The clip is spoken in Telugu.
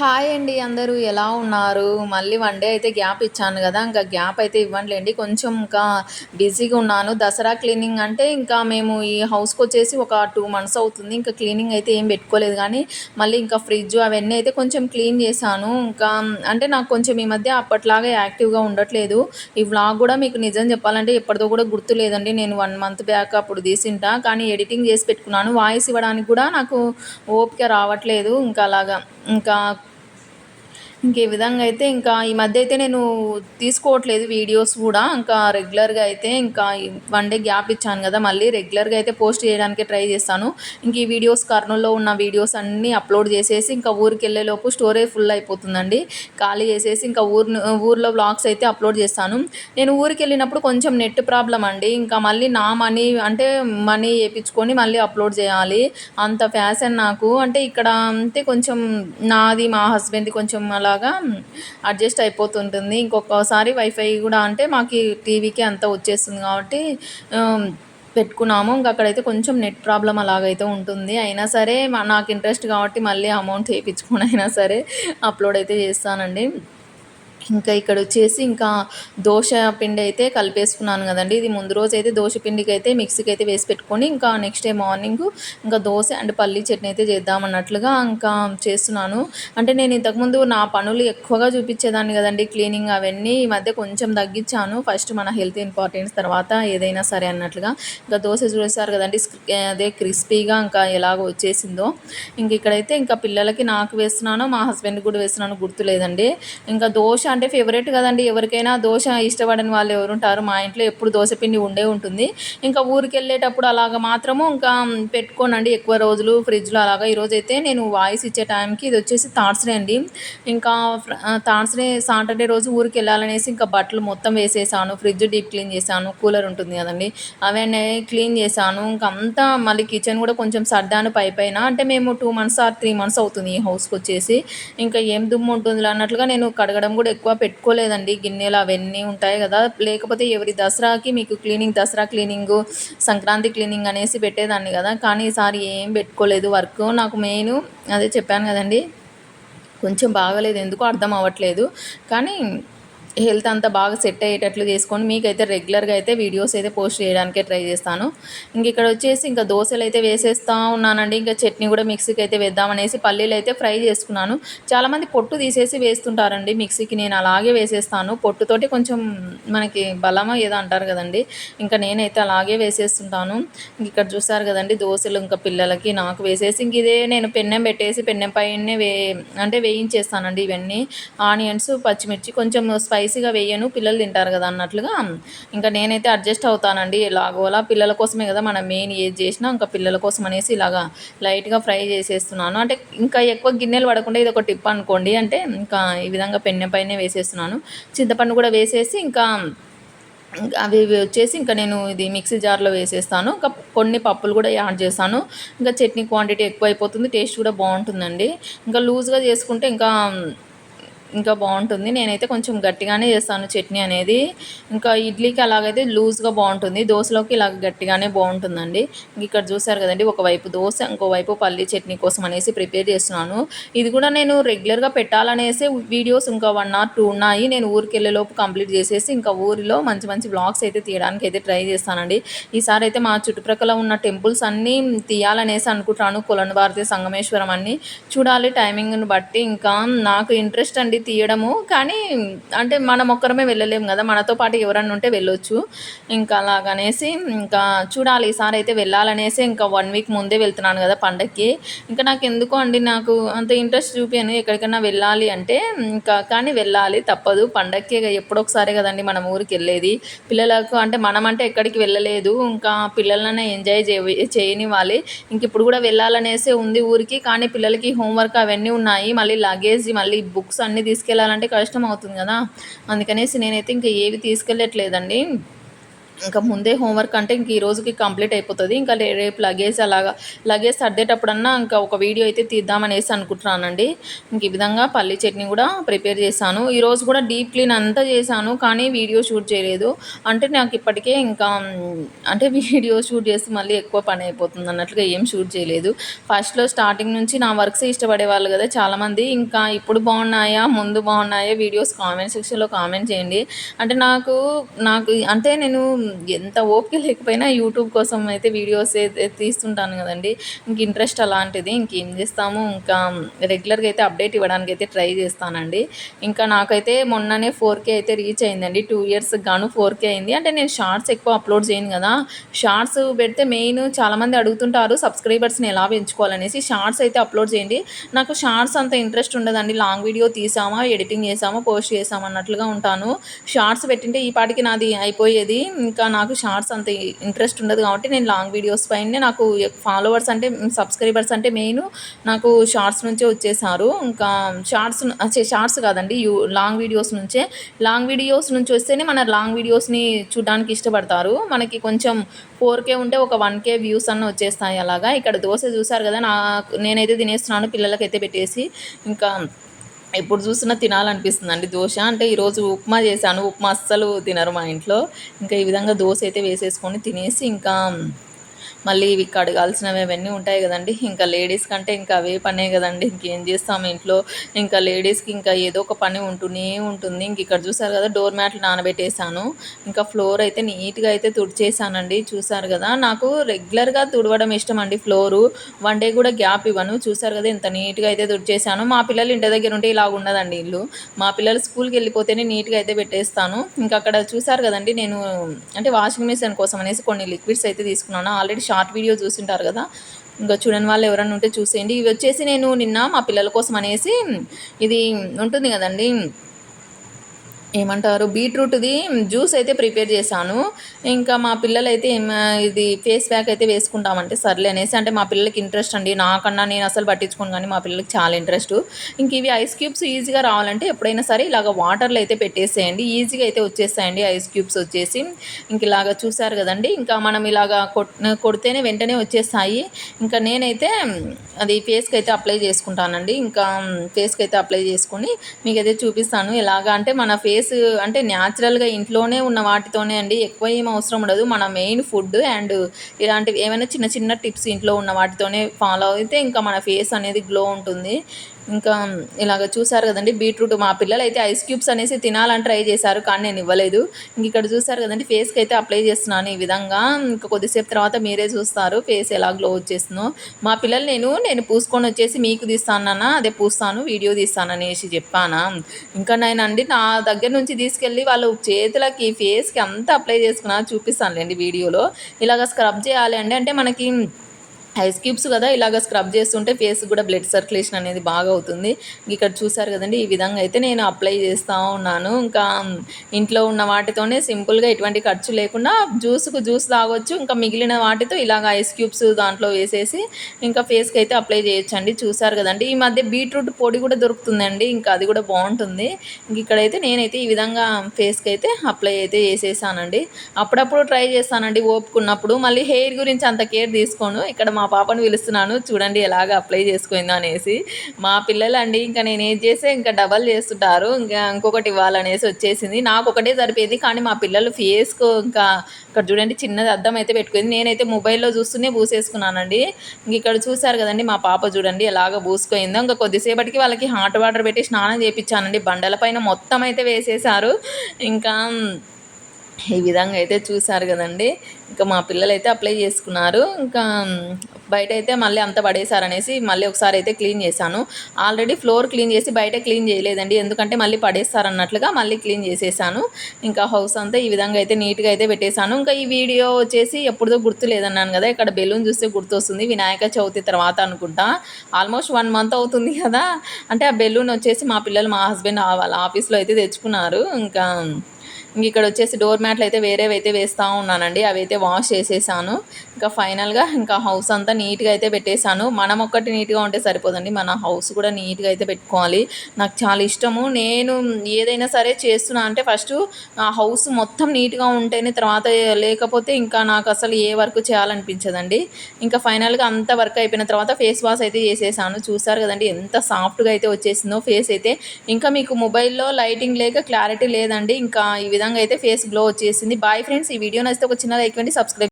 హాయ్ అండి అందరూ ఎలా ఉన్నారు? మళ్ళీ వన్ డే అయితే గ్యాప్ ఇచ్చాను కదా ఇంకా గ్యాప్ అయితే ఇవ్వండిలేండి కొంచెం ఇంకా బిజీగా ఉన్నాను. దసరా క్లీనింగ్ అంటే ఇంకా మేము ఈ హౌస్కి వచ్చేసి ఒక టూ మంత్స్ అవుతుంది. ఇంకా క్లీనింగ్ అయితే ఏం పెట్టుకోలేదు కానీ మళ్ళీ ఇంకా ఫ్రిడ్జ్ అవన్నీ అయితే కొంచెం క్లీన్ చేశాను. ఇంకా అంటే నాకు కొంచెం ఈ మధ్య అప్పట్లాగా యాక్టివ్గా ఉండట్లేదు. ఈ వ్లాగ్ కూడా మీకు నిజం చెప్పాలంటే ఎప్పటిదో కూడా గుర్తు లేదండి నేను వన్ మంత్ బ్యాక్ అప్పుడు తీసింటా. కానీ ఎడిటింగ్ చేసి పెట్టుకున్నాను. వాయిస్ ఇవ్వడానికి కూడా నాకు ఓపిక రావట్లేదు. ఇంకా అలాగా ఇంకా ఇంకే విధంగా అయితే ఇంకా ఈ మధ్య అయితే నేను తీసుకోవట్లేదు వీడియోస్ కూడా. ఇంకా రెగ్యులర్గా అయితే ఇంకా వన్ డే గ్యాప్ ఇచ్చాను కదా మళ్ళీ రెగ్యులర్గా అయితే పోస్ట్ చేయడానికి ట్రై చేస్తాను. ఇంక ఈ వీడియోస్ కర్నూల్లో ఉన్న వీడియోస్ అన్నీ అప్లోడ్ చేసేసి ఇంకా ఊరికి వెళ్ళేలోపు స్టోరేజ్ ఫుల్ అయిపోతుందండి. ఖాళీ చేసేసి ఇంకా ఊరు ఊర్లో బ్లాగ్స్ అయితే అప్లోడ్ చేస్తాను. నేను ఊరికి వెళ్ళినప్పుడు కొంచెం నెట్ ప్రాబ్లం అండి. ఇంకా మళ్ళీ నా మనీ అంటే మనీ వేయించుకొని మళ్ళీ అప్లోడ్ చేయాలి. అంత ఫ్యాషన్ నాకు. అంటే ఇక్కడ అంటే కొంచెం నాది మా హస్బెండ్ది కొంచెం అలా లాగా అడ్జస్ట్ అయిపోతుంటుంది. ఇంకొకసారి వైఫై కూడా అంటే మాకు టీవీకి అంత వచ్చేస్తుంది కాబట్టి పెట్టుకున్నాము. ఇంకా అక్కడైతే కొంచెం నెట్ ప్రాబ్లం అలాగైతే ఉంటుంది. అయినా సరే నాకు ఇంట్రెస్ట్ కాబట్టి మళ్ళీ అమౌంట్ చేయించుకుని అయినా సరే అప్లోడ్ అయితే చేస్తానండి. ఇంకా ఇక్కడ వచ్చేసి ఇంకా దోశ పిండి అయితే కలిపేసుకున్నాను కదండి. ఇది ముందు రోజు అయితే దోశ పిండికి అయితే మిక్సీకి అయితే వేసి పెట్టుకొని ఇంకా నెక్స్ట్ డే మార్నింగ్ ఇంకా దోశ అండ్ పల్లీ చట్నీ అయితే చేద్దామన్నట్లుగా ఇంకా చేస్తున్నాను. అంటే నేను ఇంతకుముందు నా పనులు ఎక్కువగా చూపించేదాన్ని కదండి. క్లీనింగ్ అవన్నీ ఈ మధ్య కొంచెం తగ్గించాను. ఫస్ట్ మన హెల్త్ ఇంపార్టెన్స్ తర్వాత ఏదైనా సరే అన్నట్లుగా. ఇంకా దోశ చూసారు కదండి. అదే క్రిస్పీగా ఇంకా ఎలాగో వచ్చేసిందో. ఇంక ఇక్కడైతే ఇంకా పిల్లలకి నాకు వేస్తున్నాను మా హస్బెండ్ కూడా వేస్తున్నాను గుర్తులేదండి. ఇంకా దోశ అంటే ఫేవరెట్ కదండి. ఎవరికైనా దోశ ఇష్టపడని వాళ్ళు ఎవరు ఉంటారు. మా ఇంట్లో ఎప్పుడు దోశ పిండి ఉండే ఉంటుంది. ఇంకా ఊరికి వెళ్ళేటప్పుడు అలాగ మాత్రము ఇంకా పెట్టుకోనండి. ఎక్కువ రోజులు ఫ్రిడ్జ్లో అలాగా. ఈరోజు అయితే నేను వాయిస్ ఇచ్చే టైంకి ఇది వచ్చేసి థాట్స్డే అండి. ఇంకా థాట్స్డే సాటర్డే రోజు ఊరికి వెళ్ళాలనేసి ఇంకా బట్టలు మొత్తం వేసేసాను. ఫ్రిడ్జ్ డీప్ క్లీన్ చేశాను. కూలర్ ఉంటుంది కదండి. అవన్నీ క్లీన్ చేశాను. ఇంకా అంతా మళ్ళీ కిచెన్ కూడా కొంచెం సర్దాను పై పైన. అంటే మేము two months or three months అవుతుంది ఈ హౌస్కి వచ్చేసి. ఇంకా ఏం దుమ్ము ఉంటుంది అన్నట్లుగా నేను కడగడం కూడా ఎక్కువ పెట్టుకోలేదండి. గిన్నెలు అవన్నీ ఉంటాయి కదా. లేకపోతే ఎవరి దసరాకి మీకు cleaning Dasara cleaning Sankranti cleaning అనేసి పెట్టేదాన్ని కదా. కానీ ఈసారి ఏం పెట్టుకోలేదు. వర్క్ నాకు మెయిన్ అదే చెప్పాను కదండి. కొంచెం బాగలేదు. ఎందుకో అర్థం అవ్వట్లేదు. కానీ హెల్త్ అంతా బాగా సెట్ అయ్యేటట్లు చేసుకొని మీకైతే రెగ్యులర్గా అయితే వీడియోస్ అయితే పోస్ట్ చేయడానికే ట్రై చేస్తాను. ఇంక ఇక్కడ వచ్చేసి ఇంకా దోశలు అయితే వేసేస్తూ ఉన్నానండి. ఇంకా చట్నీ కూడా మిక్సీకి అయితే వేద్దామనేసి పల్లీలు అయితే ఫ్రై చేసుకున్నాను. చాలామంది పొట్టు తీసేసి వేస్తుంటారండి మిక్సీకి. నేను అలాగే వేసేస్తాను. పొట్టుతోటి కొంచెం మనకి బలమో ఏదో అంటారు కదండి. ఇంకా నేనైతే అలాగే వేసేస్తుంటాను. ఇక్కడ చూసారు కదండి దోశలు ఇంకా పిల్లలకి నాకు వేసేసి ఇంక ఇదే నేను పెన్నెం పెట్టేసి పెన్నెం పైనే వే అంటే వేయించేస్తానండి ఇవన్నీ. ఆనియన్స్ పచ్చిమిర్చి కొంచెం స్పై స్పైసీగా వేయను పిల్లలు తింటారు కదా అన్నట్లుగా ఇంకా నేనైతే అడ్జస్ట్ అవుతానండి ఎలాగోలా పిల్లల కోసమే కదా మనం మెయిన్ ఏది చేసినా ఇంకా పిల్లల కోసం అనేసి ఇలాగా లైట్గా ఫ్రై చేసేస్తున్నాను. అంటే ఇంకా ఎక్కువ గిన్నెలు పడకుండా ఇది ఒక టిప్ అనుకోండి అంటే ఇంకా ఈ విధంగా పెన్నె పైనే వేసేస్తున్నాను. చింతపండు కూడా వేసేసి ఇంకా అవి వచ్చేసి ఇంకా నేను ఇది మిక్సీ జార్లో వేసేస్తాను. ఇంకా కొన్ని పప్పులు కూడా యాడ్ చేస్తాను. ఇంకా చట్నీ క్వాంటిటీ ఎక్కువ అయిపోతుంది టేస్ట్ కూడా బాగుంటుందండి. ఇంకా లూజ్గా చేసుకుంటే ఇంకా ఇంకా బాగుంటుంది. నేనైతే కొంచెం గట్టిగానే చేస్తాను చట్నీ అనేది. ఇంకా ఇడ్లీకి అలాగైతే లూజ్గా బాగుంటుంది. దోశలోకి ఇలాగ గట్టిగానే బాగుంటుందండి. ఇక్కడ చూసారు కదండి ఒకవైపు దోశ ఇంకోవైపు పల్లీ చట్నీ కోసం అనేసి ప్రిపేర్ చేస్తున్నాను. ఇది కూడా నేను రెగ్యులర్గా పెట్టాలనేసి వీడియోస్ ఇంకా వన్ ఆర్ టూ ఉన్నాయి. నేను ఊరికి వెళ్ళేలోపు కంప్లీట్ చేసేసి ఇంకా ఊరిలో మంచి మంచి బ్లాగ్స్ అయితే తీయడానికి అయితే ట్రై చేస్తానండి. ఈసారి అయితే మా చుట్టుప్రక్కల ఉన్న టెంపుల్స్ అన్నీ తీయాలనేసి అనుకుంటున్నాను. కులన్ భారతీయ సంగమేశ్వరం అన్నీ చూడాలి టైమింగ్ని బట్టి. ఇంకా నాకు ఇంట్రెస్ట్ అండి తీయడము. కానీ అంటే మనం ఒక్కరమే వెళ్ళలేము కదా. మనతో పాటు ఎవరన్నా ఉంటే వెళ్ళొచ్చు. ఇంకా అలాగనేసి ఇంకా చూడాలి. ఈసారి అయితే వెళ్ళాలనేసి ఇంకా వన్ వీక్ ముందే వెళ్తున్నాను కదా పండగకి ఇంకా నాకు ఎందుకో అండి నాకు అంత ఇంట్రెస్ట్ చూపాను ఎక్కడికైనా వెళ్ళాలి అంటే ఇంకా కానీ వెళ్ళాలి. తప్పదు. పండగకి ఎప్పుడొకసారి కదండి మనం ఊరికి వెళ్ళేది. పిల్లలకు అంటే మనం అంటే ఎక్కడికి వెళ్ళలేదు. ఇంకా పిల్లలనే ఎంజాయ్ చేయనివ్వాలి. ఇంక ఇప్పుడు కూడా వెళ్ళాలనేసి ఉంది ఊరికి. కానీ పిల్లలకి హోంవర్క్ అవన్నీ ఉన్నాయి. మళ్ళీ లగేజ్ మళ్ళీ బుక్స్ అన్నీ తీసుకెళ్ళాలంటే కష్టం అవుతుంది కదా. అందుకనేసి నేనైతే ఇంకా ఏవి తీసుకెళ్ళట్లేదండి. ఇంకా ముందే హోంవర్క్ అంటే ఇంక ఈ రోజుకి కంప్లీట్ అయిపోతుంది. ఇంకా రేపు లగేజ్ అలాగా లగేజ్ సర్దేటప్పుడన్నా ఇంకా ఒక వీడియో అయితే తీద్దామనేసి అనుకుంటున్నానండి. ఇంక ఈ విధంగా పల్లి చట్నీ కూడా ప్రిపేర్ చేశాను. ఈరోజు కూడా డీప్ క్లీన్ అంతా చేశాను కానీ వీడియో షూట్ చేయలేదు. అంటే నాకు ఇప్పటికే ఇంకా అంటే వీడియో షూట్ చేస్తే మళ్ళీ ఎక్కువ పని అయిపోతుంది అన్నట్లుగా ఏం షూట్ చేయలేదు. ఫస్ట్లో స్టార్టింగ్ నుంచి నా వర్క్స్ ఇష్టపడే వాళ్ళు కదా చాలామంది. ఇంకా ఇప్పుడు బాగున్నాయా ముందు బాగున్నాయా వీడియోస్ కామెంట్ సెక్షన్లో కామెంట్ చేయండి. అంటే నాకు నాకు అంటే నేను ఎంత ఓపిక లేకపోయినా యూట్యూబ్ కోసం అయితే వీడియోస్ అయితే తీస్తుంటాను కదండి. ఇంక ఇంట్రెస్ట్ అలాంటిది ఇంకేం చేస్తాము? ఇంకా రెగ్యులర్గా అయితే అప్డేట్ ఇవ్వడానికి అయితే ట్రై చేస్తానండి. ఇంకా నాకైతే మొన్ననే ఫోర్ కే అయితే రీచ్ అయిందండి. టూ ఇయర్స్ గాను ఫోర్ కే అయింది. అంటే నేను షార్ట్స్ ఎక్కువ అప్లోడ్ చేయను కదా. షార్ట్స్ పెడితే మెయిన్ చాలామంది అడుగుతుంటారు సబ్స్క్రైబర్స్ని ఎలా పెంచుకోవాలనేసి షార్ట్స్ అయితే అప్లోడ్ చేయండి. నాకు షార్ట్స్ అంత ఇంట్రెస్ట్ ఉండదండి. లాంగ్ వీడియో తీసామా ఎడిటింగ్ చేసామా పోస్ట్ చేసామా అన్నట్లుగా ఉంటాను. షార్ట్స్ పెట్టింటే ఈ పాటికి నాది అయిపోయేది. ఇంకా ఇంకా నాకు షార్ట్స్ అంత ఇంట్రెస్ట్ ఉండదు కాబట్టి నేను లాంగ్ వీడియోస్ పైనే నాకు ఫాలోవర్స్ అంటే సబ్స్క్రైబర్స్ అంటే మెయిన్ నాకు షార్ట్స్ నుంచే వచ్చేసారు. ఇంకా షార్ట్స్ షార్ట్స్ కాదండి యూ లాంగ్ వీడియోస్ నుంచే. లాంగ్ వీడియోస్ నుంచి వస్తేనే మన లాంగ్ వీడియోస్ని చూడడానికి ఇష్టపడతారు. మనకి కొంచెం ఫోర్ కే ఉంటే ఒక వన్ కే వ్యూస్ అన్న వచ్చేస్తాయి అలాగా. ఇక్కడ దోశ చూసారు కదా నా నేనైతే తినేస్తున్నాను పిల్లలకైతే పెట్టేసి. ఇంకా ఎప్పుడు చూసినా తినాలనిపిస్తుందండి. దోశ అంటే ఈరోజు ఉప్మా చేశాను. ఉప్మా అస్సలు తినరు మా ఇంట్లో. ఇంకా ఈ విధంగా దోశ అయితే వేసేసుకొని తినేసి ఇంకా మళ్ళీ ఇవి కడగాల్సినవి అవన్నీ ఉంటాయి కదండి. ఇంకా లేడీస్ కంటే ఇంకా అవే పనే కదండి. ఇంకేం చేస్తాము ఇంట్లో? ఇంకా లేడీస్కి ఇంకా ఏదో ఒక పని ఉంటూనే ఉంటుంది. ఇంక ఇక్కడ చూసారు కదా డోర్ మ్యాట్లు నానబెట్టేశాను. ఇంకా ఫ్లోర్ అయితే నీట్గా అయితే తుడిచేసానండి చూసారు కదా నాకు రెగ్యులర్గా తుడవడం ఇష్టం అండి ఫ్లోరు వన్ డే కూడా గ్యాప్ ఇవ్వను. చూసారు కదా ఇంత నీట్గా అయితే తుడిచేసాను మా పిల్లలు ఇంటి దగ్గర ఉంటే ఇలా ఉండదండి ఇల్లు. మా పిల్లలు స్కూల్కి వెళ్ళిపోతేనే నీట్గా అయితే పెట్టేస్తాను. ఇంకా అక్కడ చూసారు కదండి నేను అంటే వాషింగ్ మిషన్ కోసం అనేసి కొన్ని లిక్విడ్స్ అయితే తీసుకున్నాను. ఆల్రెడీ షార్ట్ వీడియో చూసింటారు కదా. ఇంకా చూడని వాళ్ళు ఎవరైనా ఉంటే చూసేయండి. ఇవి వచ్చేసి నేను నిన్న మా పిల్లల కోసం అనేసి ఇది ఉంటుంది కదండి. ఏమంటారు? బీట్రూట్ది జ్యూస్ అయితే ప్రిపేర్ చేశాను. ఇంకా మా పిల్లలైతే ఇది ఫేస్ ప్యాక్ అయితే వేసుకుంటామంటే సర్లే అనేసి అంటే మా పిల్లలకి ఇంట్రెస్ట్ అండి. నాకన్నా నేను అసలు పట్టించుకోను కానీ మా పిల్లలకి చాలా ఇంట్రెస్ట్. ఇంక ఇవి ఐస్ క్యూబ్స్ ఈజీగా రావాలంటే ఎప్పుడైనా సరే ఇలాగ వాటర్లో అయితే పెట్టేసేయండి. ఈజీగా అయితే వచ్చేస్తాయండి ఐస్ క్యూబ్స్ వచ్చేసి. ఇంక ఇలాగ చూసారు కదండి. ఇంకా మనం ఇలాగ కొడితేనే వెంటనే వచ్చేస్తాయి. ఇంకా నేనైతే అది ఫేస్కి అయితే అప్లై చేసుకుంటానండి. ఇంకా ఫేస్కి అయితే అప్లై చేసుకుని మీకైతే చూపిస్తాను. ఎలాగా అంటే మన ఫేస్ అంటే న్యాచురల్గా ఇంట్లోనే ఉన్న వాటితోనే అండి. ఎక్కువ ఏం అవసరం ఉండదు. మన మెయిన్ ఫుడ్ అండ్ ఇలాంటివి ఏమైనా చిన్న చిన్న టిప్స్ ఇంట్లో ఉన్న వాటితోనే ఫాలో అయితే ఇంకా మన ఫేస్ అనేది గ్లో ఉంటుంది. ఇంకా ఇలాగ చూసారు కదండి బీట్రూట్ మా పిల్లలు అయితే ఐస్ క్యూబ్స్ అనేసి తినాలని ట్రై చేశారు కానీ నేను ఇవ్వలేదు. ఇంక ఇక్కడ చూసారు కదండి ఫేస్కి అయితే అప్లై చేస్తున్నాను ఈ విధంగా. ఇంకా కొద్దిసేపు తర్వాత మీరే చూస్తారు ఫేస్ ఎలా గ్లో వచ్చేస్తుందో. మా పిల్లలు నేను నేను పూసుకొని వచ్చేసి మీకు తీస్తానన్నా అదే పూస్తాను వీడియో తీస్తాను అనేసి చెప్పానా. ఇంకా నేను అండి నా దగ్గర నుంచి తీసుకెళ్ళి వాళ్ళు చేతులకి ఫేస్కి అంతా అప్లై చేసుకున్నా చూపిస్తానులేండి వీడియోలో. ఇలాగ స్క్రబ్ చేయాలి అండి అంటే మనకి ఐస్ క్యూబ్స్ కదా ఇలాగ స్క్రబ్ చేస్తుంటే ఫేస్ కూడా బ్లడ్ సర్క్యులేషన్ అనేది బాగా అవుతుంది. ఇక్కడ చూసారు కదండి ఈ విధంగా అయితే నేను అప్లై చేస్తూ ఉన్నాను. ఇంకా ఇంట్లో ఉన్న వాటితోనే సింపుల్గా ఎటువంటి ఖర్చు లేకుండా జ్యూస్కు జ్యూస్ తాగొచ్చు. ఇంకా మిగిలిన వాటితో ఇలాగ ఐస్ క్యూబ్స్ దాంట్లో వేసేసి ఇంకా ఫేస్కి అయితే అప్లై చేయొచ్చండి. చూసారు కదండి ఈ మధ్య బీట్రూట్ పొడి కూడా దొరుకుతుందండి. ఇంకా అది కూడా బాగుంటుంది. ఇంక ఇక్కడైతే నేనైతే ఈ విధంగా ఫేస్కి అయితే అప్లై అయితే చేసేసానండి. అప్పుడప్పుడు ట్రై చేస్తానండి ఓపుకున్నప్పుడు. మళ్ళీ హెయిర్ గురించి అంత కేర్ తీసుకోను. ఇక్కడ మా పాపను పిలుస్తున్నాను చూడండి ఎలాగ అప్లై చేసుకుందో అనేసి. మా పిల్లలు అండి ఇంకా నేను ఏం చేస్తే ఇంకా డబల్ చేస్తుంటారు ఇంకా ఇంకొకటి ఇవ్వాలనేసి వచ్చేసింది. నాకు ఒకటే సరిపోయింది కానీ మా పిల్లలు ఫేస్కు ఇంకా ఇక్కడ చూడండి చిన్నది అద్దం అయితే పెట్టుకుంది. నేనైతే మొబైల్లో చూస్తూనే పూసేసుకున్నానండి ఇంక ఇక్కడ చూసారు కదండి మా పాప చూడండి ఎలాగ పూసుకుందో ఇంకా కొద్దిసేపటికి వాళ్ళకి హాట్ వాటర్ పెట్టి స్నానం చేయించానండి బండల పైన మొత్తం అయితే వేసేసారు ఇంకా ఈ విధంగా అయితే చూశారు కదండి. ఇంకా మా పిల్లలు అయితే అప్లై చేసుకున్నారు. ఇంకా బయట అయితే మళ్ళీ అంత పడేశారనేసి మళ్ళీ ఒకసారి అయితే క్లీన్ చేశాను. ఆల్రెడీ ఫ్లోర్ క్లీన్ చేసి బయట క్లీన్ చేయలేదండి. ఎందుకంటే మళ్ళీ పడేస్తారన్నట్లుగా మళ్ళీ క్లీన్ చేసేసాను. ఇంకా హౌస్ అంతా ఈ విధంగా అయితే నీట్గా అయితే పెట్టేశాను. ఇంకా ఈ వీడియో వచ్చేసి ఎప్పుడుదో గుర్తు లేదన్నాను కదా ఇక్కడ బెలూన్ చూస్తే గుర్తు వస్తుంది వినాయక చవితి తర్వాత అనుకుంటా. ఆల్మోస్ట్ వన్ మంత్ అవుతుంది కదా. అంటే ఆ బెలూన్ వచ్చేసి మా పిల్లలు మా హస్బెండ్ వాళ్ళ ఆఫీస్లో అయితే తెచ్చుకున్నారు. ఇంకా ఇక్కడ వచ్చేసి డోర్ మ్యాట్లు అయితే వేరేవి అయితే వేస్తూ ఉన్నానండి. అవి అయితే వాష్ చేసేసాను. ఇంకా ఫైనల్గా ఇంకా హౌస్ అంతా నీట్గా అయితే పెట్టేశాను. మనం ఒక్కటి నీట్గా ఉంటే సరిపోదండి. మన హౌస్ కూడా నీట్గా అయితే పెట్టుకోవాలి. నాకు చాలా ఇష్టము. నేను ఏదైనా సరే చేస్తున్నా అంటే ఫస్ట్ ఆ హౌస్ మొత్తం నీట్గా ఉంటేనే తర్వాత లేకపోతే ఇంకా నాకు అసలు ఏ వర్క్ చేయాలనిపించదండి. ఇంకా ఫైనల్గా అంత వర్క్ అయిపోయిన తర్వాత ఫేస్ వాష్ అయితే చేసేసాను. చూసారు కదండి ఎంత సాఫ్ట్గా అయితే వచ్చేసిందో ఫేస్ అయితే. ఇంకా మీకు మొబైల్లో లైటింగ్ లేక క్లారిటీ లేదండి. ఇంకా ఈ విధంగా అయితే ఫేస్ గ్లో వచ్చేసింది. బాయ్ ఫ్రెండ్స్ ఈ వీడియో నచ్చితే ఒక చిన్న లైక్ అండి సబ్స్క్రైబ్